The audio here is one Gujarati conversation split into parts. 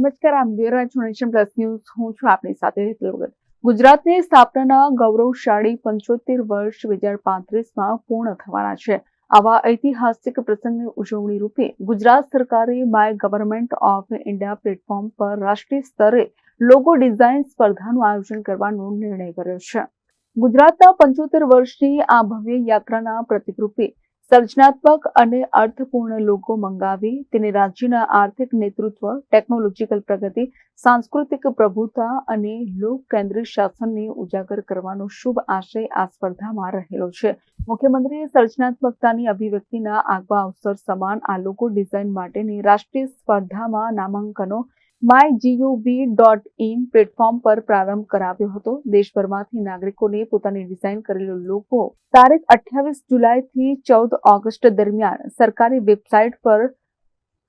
નમસ્કાર, આમ નેશન પ્લસ ન્યૂઝ. હું છું આપની સાથે હેતલગત ગુજરાતની સ્થાપનાના ગૌરવશાળી પંચોતેર વર્ષ બે હજાર પાંત્રીસમાં પૂર્ણ થવાના છે. આવા ઐતિહાસિક પ્રસંગની ઉજવણી રૂપે ગુજરાત સરકારે my government of India platform પર રાષ્ટ્રીય સ્તરે લોગો ડિઝાઇન સ્પર્ધાનું આયોજન કરવાનો નિર્ણય કર્યો છે. ગુજરાતના પંચોતેર વર્ષની આ ભવ્ય યાત્રાના પ્રતિકરૂપે સર્જનાત્મક અને અર્થપૂર્ણ લોકો મંગાવી તેને રાજ્યના આર્થિક નેતૃત્વ ટેકનોલોજીકલ પ્રગતિ, સાંસ્કૃતિક પ્રભુતા અને લોક કેન્દ્રિત શાસનને ઉજાગર કરવાનો શુભ આશય આ સ્પર્ધામાં રહેલો છે. મુખ્યમંત્રીએ સર્જનાત્મકતાની અભિવ્યક્તિના આગવા અવસર સમાન આ લોકો ડિઝાઇન માટેની રાષ્ટ્રીય સ્પર્ધામાં નામાંકનો my GOV dot in platform પર પ્રારંભ કરાવ્યો હતો. દેશભરમાંથી નાગરિકોને પોતાની ડિઝાઇન કરેલો લોગો તારીખ અઠ્યાવીસ જુલાઈથી ચૌદ ઓગસ્ટ દરમિયાન સરકારી વેબસાઇટ પર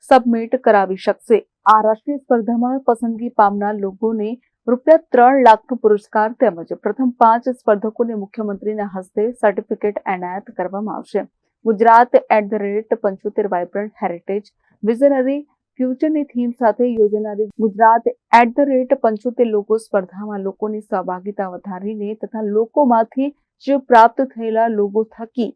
સબમિટ કરાવી શકશે. આ રાષ્ટ્રીય સ્પર્ધામાં પસંદગી પામનાર લોગોને રૂપિયા ત્રણ લાખનો પુરસ્કાર તેમજ પ્રથમ પાંચ સ્પર્ધકોને મુખ્યમંત્રીના હસ્તે સર્ટિફિકેટ એનાયત કરવામાં આવશે. ગુજરાત એટ ધ રેટ પંચોતેર વાઇબ્રન્ટ હેરિટેજ વિઝનરી ફ્યુચરની થીમ સાથે યોજાનારી ગુજરાત એટ ધ રેટ પંચોતેર લોકો સ્પર્ધામાં લોકોની સહભાગિતા વધારીને તથા લોકોમાંથી જે પ્રાપ્ત થયેલા લોગો થકી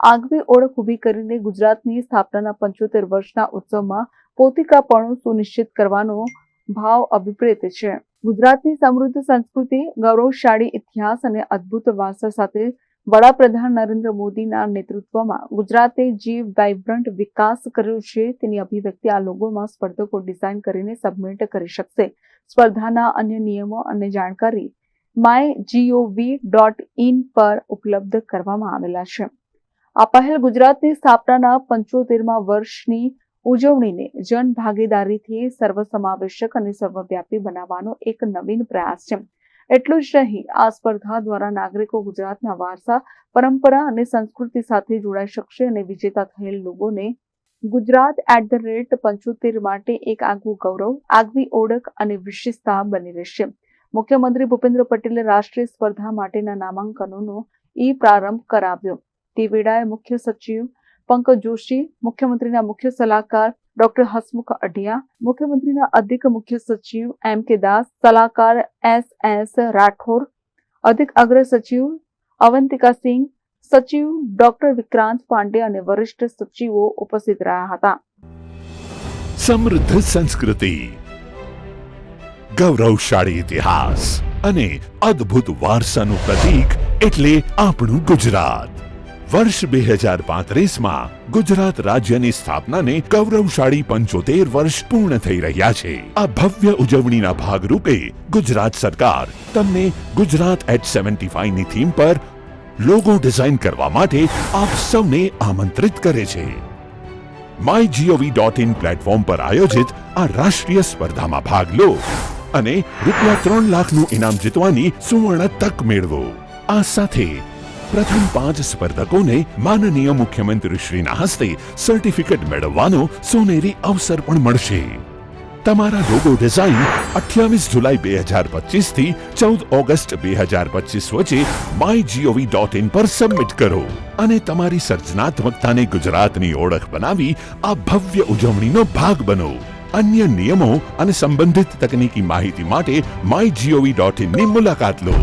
આગવી ઓળખ ઊભી કરીને ગુજરાતની સ્થાપનાના પંચોતેર વર્ષના ઉત્સવમાં પોતિકાપણું સુનિશ્ચિત કરવાનો ભાવ અભિપ્રેત છે. ગુજરાતની સમૃદ્ધ સંસ્કૃતિ, ગૌરવશાળી ઇતિહાસ અને અદ્ભુત વારસા સાથે વડાપ્રધાન નરેન્દ્ર મોદીના નેતૃત્વમાં ગુજરાતે જે વાઇબ્રન્ટ વિકાસ કર્યો છે, તેની અભિવ્યક્તિ આ લોગોમાં સ્પર્ધકો ડિઝાઇન કરીને સબમિટ કરી શકશે. સ્પર્ધાના અન્ય નિયમો અને જાણકારી માય જીઓવી ડોટ ઇન પર ઉપલબ્ધ કરવામાં આવેલા છે. આ પહેલ ગુજરાતની સ્થાપનાના પંચોતેરમા વર્ષની ઉજવણીને જન ભાગીદારીથી સર્વસમાવેશક અને સર્વવ્યાપી બનાવવાનો એક નવીન પ્રયાસ છે. એટલું જ નહીં, આ સ્પર્ધા દ્વારા નાગરિકો ગુજરાતના વારસા, પરંપરા અને સંસ્કૃતિ સાથે જોડાઈ શકશે અને વિજેતા થયેલ લોકોને ગુજરાત એટ ધ રેટ પંચોતેર માટે એક આગવું ગૌરવ, આગવી ઓળખ અને વિશેષતા બની રહેશે. મુખ્યમંત્રી ભૂપેન્દ્ર પટેલે રાષ્ટ્રીય સ્પર્ધા માટેના નામાંકનોનો ઈ પ્રારંભ કરાવ્યો. તે વેળાએ મુખ્ય સચિવ પંકજ જોશી, મુખ્યમંત્રીના મુખ્ય સલાહકાર ડોક્ટર હસમુખ અઢિયા, મુખ્યમંત્રીના અધિક મુખ્ય સચિવ એમ કે દાસ, સલાહકાર એસ એસ રાઠોર અધિક અગ્ર સચિવ અવંતિકા સિંહ, સચિવ ડોક્ટર વિક્રાંત પાંડે અને વરિષ્ઠ સચિવો ઉપસ્થિત રહ્યા હતા. સમૃદ્ધ સંસ્કૃતિ, ગૌરવશાળી ઇતિહાસ અને અદ્ભુત વારસાનું પ્રતીક એટલે આપણું ગુજરાત. વર્ષ બે હજાર પાંત્રીસમાં ગુજરાત રાજ્યની સ્થાપનાને ગૌરવશાળી પંચોતેર વર્ષ પૂર્ણ થઈ રહ્યા છે. આ ભવ્ય ઉજવણીના ભાગરૂપે ગુજરાત સરકાર તમને ગુજરાત એટ સેવન્ટી ફાઈવની થીમ પર લોગો ડિઝાઇન કરવા માટે આપ સૌને આમંત્રિત કરે છે. My GOV dot in platform પર આયોજિત આ રાષ્ટ્રીય સ્પર્ધામાં ભાગ લો અને રૂપિયા ત્રણ લાખનું ઇનામ જીતવાની સુવર્ણ તક મેળવો. આ સાથે પ્રથમ પાંચ સ્પર્ધકોને માનનીય મુખ્યમંત્રીશ્રીના હસ્તે સર્ટિફિકેટ મેળવવાનો સોનેરી અવસર પણ મળશે. તમારા લોગો ડિઝાઇન અઠ્યાવીસ જુલાઈ બે હજાર પચીસથી ચૌદ ઓગસ્ટ બે હજાર પચીસ વચ્ચે માય જીઓવી ડોટ ઇન પર સબમિટ કરો અને તમારી સર્જનાત્મકતાને ગુજરાતની ઓળખ બનાવી આ ભવ્ય ઉજવણીનો ભાગ બનો. અન્ય નિયમો અને સંબંધિત તકનીકી માહિતી માટે માય જીઓવી ડોટ ઇનની મુલાકાત લો.